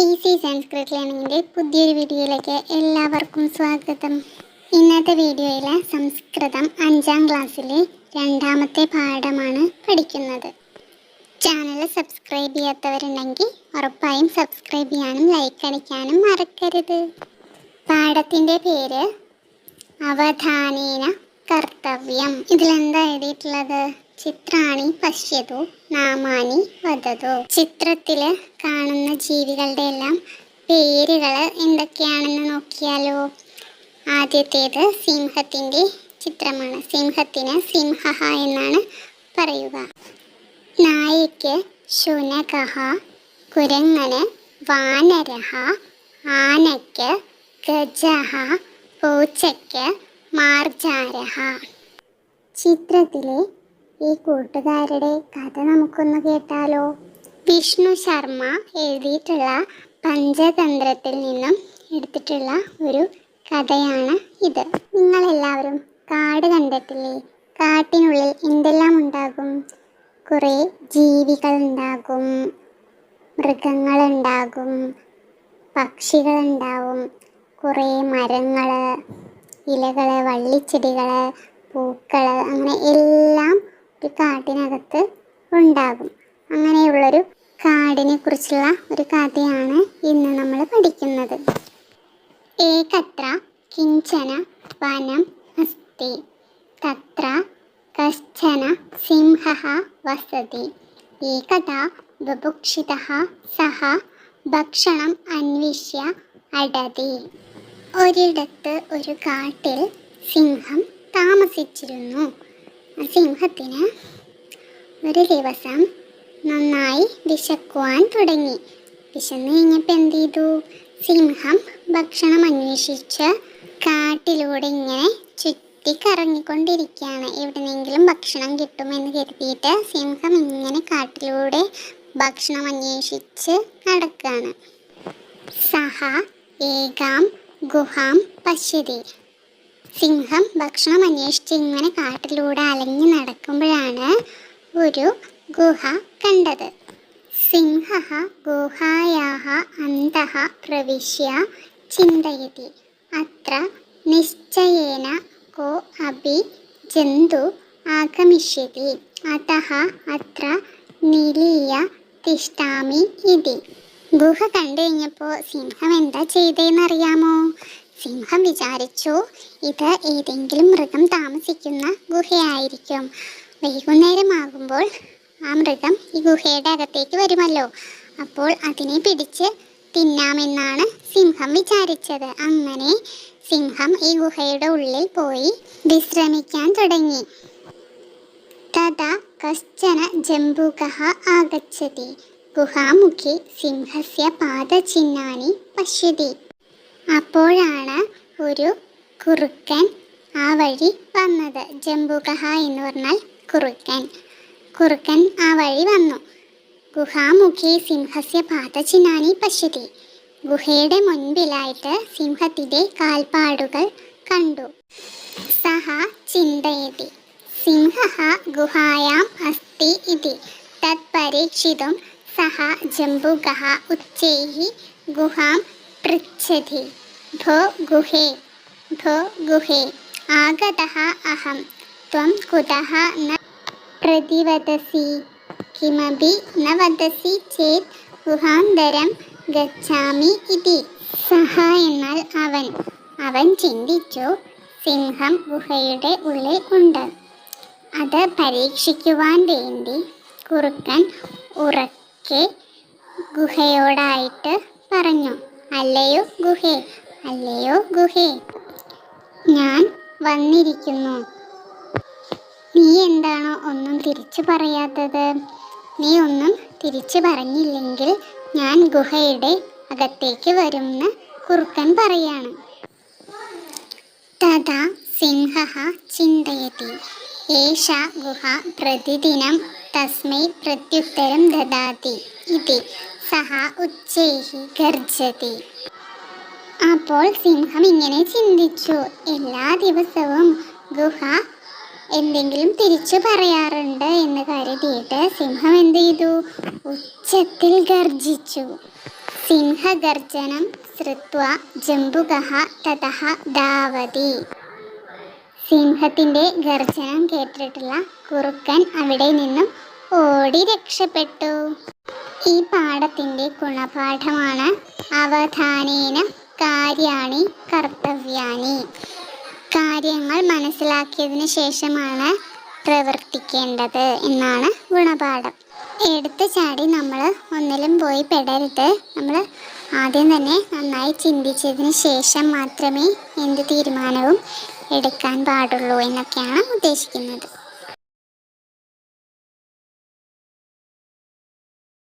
Easy Sanskrit ലേണിങ്ങിന്റെ പുതിയൊരു വീഡിയോയിലേക്ക് എല്ലാവർക്കും സ്വാഗതം. ഇന്നത്തെ വീഡിയോയിൽ സംസ്കൃതം അഞ്ചാം ക്ലാസ്സിലെ രണ്ടാമത്തെ പാഠമാണ് പഠിക്കുന്നത്. ചാനൽ സബ്സ്ക്രൈബ് ചെയ്യാത്തവരുണ്ടെങ്കിൽ ഉറപ്പായും സബ്സ്ക്രൈബ് ചെയ്യാനും ലൈക്ക് അടിക്കാനും മറക്കരുത്. പാഠത്തിന്റെ പേര് അവധാനേന കർത്തവ്യം. ഇതിലെന്താ എഴുതിയിട്ടുള്ളത്? ചിത്രാണി പശ്യതു നാമാനി വധതു. ചിത്രത്തിൽ കാണുന്ന ജീവികളുടെ എല്ലാം പേരുകൾ എന്തൊക്കെയാണെന്ന് നോക്കിയാലോ? ആദ്യത്തേത് സിംഹത്തിന്റെ ചിത്രമാണ്. സിംഹത്തിന് സിംഹ എന്നാണ് പറയുക. നായയ്ക്ക് ശുനകഹ കുരങ്ങന് വാനരഹ ആനയ്ക്ക് ഗജഹ പൂച്ചയ്ക്ക് മാർജാരഹ. ചിത്രത്തിലെ ഈ കൂട്ടുകാരുടെ കഥ നമുക്കൊന്ന് കേട്ടാലോ? വിഷ്ണു ശർമ്മ എഴുതിയിട്ടുള്ള പഞ്ചതന്ത്രത്തിൽ നിന്നും എടുത്തിട്ടുള്ള ഒരു കഥയാണ് ഇത്. നിങ്ങളെല്ലാവരും കാട് കണ്ടിട്ടില്ലേ കാട്ടിനുള്ളിൽ എന്തെല്ലാം ഉണ്ടാകും? കുറേ ജീവികളുണ്ടാകും മൃഗങ്ങളുണ്ടാകും പക്ഷികളുണ്ടാവും കുറേ മരങ്ങൾ ഇലകൾ വള്ളിച്ചെടികൾ പൂക്കൾ അങ്ങനെ എല്ലാം ഒരു കാട്ടിനകത്ത് ഉണ്ടാകും. അങ്ങനെയുള്ളൊരു കാടിനെ കുറിച്ചുള്ള ഒരു കഥയാണ് ഇന്ന് നമ്മൾ പഠിക്കുന്നത്. ഏകത്ര കിഞ്ചന വനം അസ്തി. തത്ര കശ്ചന സിംഹ വസതി. ഏകദാ ബുഭുക്ഷിത സഹ ഭക്ഷണം അന്വേഷ്യ അടതി. ഒരിടത്ത് ഒരു കാട്ടിൽ സിംഹം താമസിച്ചിരുന്നു. സിംഹത്തിന് ഒരു ദിവസം നന്നായി വിശക്കുവാൻ തുടങ്ങി. വിശന്ന് കഴിഞ്ഞപ്പോൾ എന്ത് ചെയ്തു? സിംഹം ഭക്ഷണം അന്വേഷിച്ച് കാട്ടിലൂടെ ഇങ്ങനെ ചുറ്റി കറങ്ങിക്കൊണ്ടിരിക്കുകയാണ്. എവിടെന്നെങ്കിലും ഭക്ഷണം കിട്ടുമെന്ന് കരുതിയിട്ട് സിംഹം ഇങ്ങനെ കാട്ടിലൂടെ ഭക്ഷണം അന്വേഷിച്ച് നടക്കുകയാണ്. സഹ ഏകാം ഗുഹാം പശ്യതി. സിംഹം ഭക്ഷണം അന്വേഷിച്ച് ഇങ്ങനെ കാട്ടിലൂടെ അലഞ്ഞു നടക്കുമ്പോഴാണ് ഒരു ഗുഹ കണ്ടത്. സിംഹ ഗുഹായാഹ അന്തഃ പ്രവിശ്യ ചിന്തയതി. അത്ര നിശ്ചയേന കോ അപി ജന്തു ആഗമിഷ്യതി. അത അത്ര നിലീയ തിഷ്ടാമി ഇതി. ഗുഹ കണ്ടു കഴിഞ്ഞപ്പോൾ സിംഹം എന്താ ചെയ്തതെന്നറിയാമോ സിംഹം വിചാരിച്ചു ഇത് ഏതെങ്കിലും മൃഗം താമസിക്കുന്ന ഗുഹയായിരിക്കും. വൈകുന്നേരമാകുമ്പോൾ ആ മൃഗം ഈ ഗുഹയുടെ അകത്തേക്ക് വരുമല്ലോ. അപ്പോൾ അതിനെ പിടിച്ച് തിന്നാമെന്നാണ് സിംഹം വിചാരിച്ചത്. അങ്ങനെ സിംഹം ഈ ഗുഹയുടെ ഉള്ളിൽ പോയി വിശ്രമിക്കാൻ തുടങ്ങി. തഥാ കശ്ചന ജംബുക ആഗച്ഛതി. ഗുഹാമുഖി സിംഹസ്യ പാദചിഹ്നാനി പശ്യതി. അപ്പോഴാണ് ഒരു കുറുക്കൻ ആ വഴി വന്നത്. ജംബുകഹ എന്ന് പറഞ്ഞാൽ കുറുക്കൻ. കുറുക്കൻ ആ വഴി വന്നു. ഗുഹാമുഖി സിംഹസ്യ പാതചിനാനി പശ്യതി. ഗുഹയുടെ മുൻപിലായിട്ട് സിംഹത്തിന്റെ കാൽപ്പാടുകൾ കണ്ടു. സഹ ചിന്തയതി. സിംഹ ഗുഹായാം അസ്തി ഇതി. തത് പരീക്ഷിതും സഹ ജംബുഗഹ ഉച്ചൈः ഗുഹാം പൃച്ഛതി ഭോ ഗുഹേ ഭോ ഗുഹേ ആഗതः അഹം ത്വം കുതः ന പ്രതിവദസി കിമപി ന വദസി ചേത് ഗുഹാന്തരം ഗച്ഛാമി ഇതി സഹ എന്നാൽ അവൻ അവൻ ചിന്തിച്ചു സിംഹം ഗുഹയുടെ ഉള്ളിൽ ഉണ്ട്। അത് പരീക്ഷിക്കുവാൻ വേണ്ടി കുറുക്കൻ ഉറക്കെ ഗുഹയോടായിട്ട് പറഞ്ഞു। അല്ലയോ ഗുഹേ അല്ലയോ ഗുഹേ. ഞാൻ വന്നിരിക്കുന്നു. നീ എന്താണോ ഒന്നും തിരിച്ചു പറയാത്തത്? നീ ഒന്നും തിരിച്ചു പറഞ്ഞില്ലെങ്കിൽ ഞാൻ ഗുഹയുടെ അകത്തേക്ക് വരുമെന്ന് കുറുക്കൻ പറയാണ്. തഥാ സിംഹ ചിന്തയതി. ഏഷ ഗുഹ പ്രതിദിനം തസ്മൈ പ്രത്യുത്തരം ദദാതി. ഇതി സഹ ഉച്ചേഹി ഗർജതി. അപ്പോൾ സിംഹം ഇങ്ങനെ ചിന്തിച്ചു എല്ലാ ദിവസവും ഗുഹ എന്തെങ്കിലും തിരിച്ചു പറയാറുണ്ട് എന്ന് കരുതിയിട്ട് സിംഹം എന്ത് ചെയ്തു? ഉച്ചത്തിൽ ഗർജിച്ചു. സിംഹഗർജനം ശ്രുത്വ ജംബുക തഥ ദാവതി സിംഹത്തിന്റെ ഗർജനം കേട്ടിട്ടുള്ള കുറുക്കൻ അവിടെ നിന്നും ഓടി രക്ഷപ്പെട്ടു. ഈ പാഠത്തിന്റെ ഗുണപാഠമാണ് അവധാനേന കാര്യാണി കർത്തവ്യാനി. കാര്യങ്ങൾ മനസ്സിലാക്കിയതിന് ശേഷമാണ് പ്രവർത്തിക്കേണ്ടത് എന്നാണ് ഗുണപാഠം. എടുത്തു ചാടി നമ്മൾ ഒന്നിലും പോയി പെടരുത്. നമ്മൾ ആദ്യം തന്നെ നന്നായി ചിന്തിച്ചതിന് ശേഷം മാത്രമേ എന്ത് തീരുമാനവും എടുക്കാൻ പാടുള്ളൂ എന്നൊക്കെയാണ് ഉദ്ദേശിക്കുന്നത്.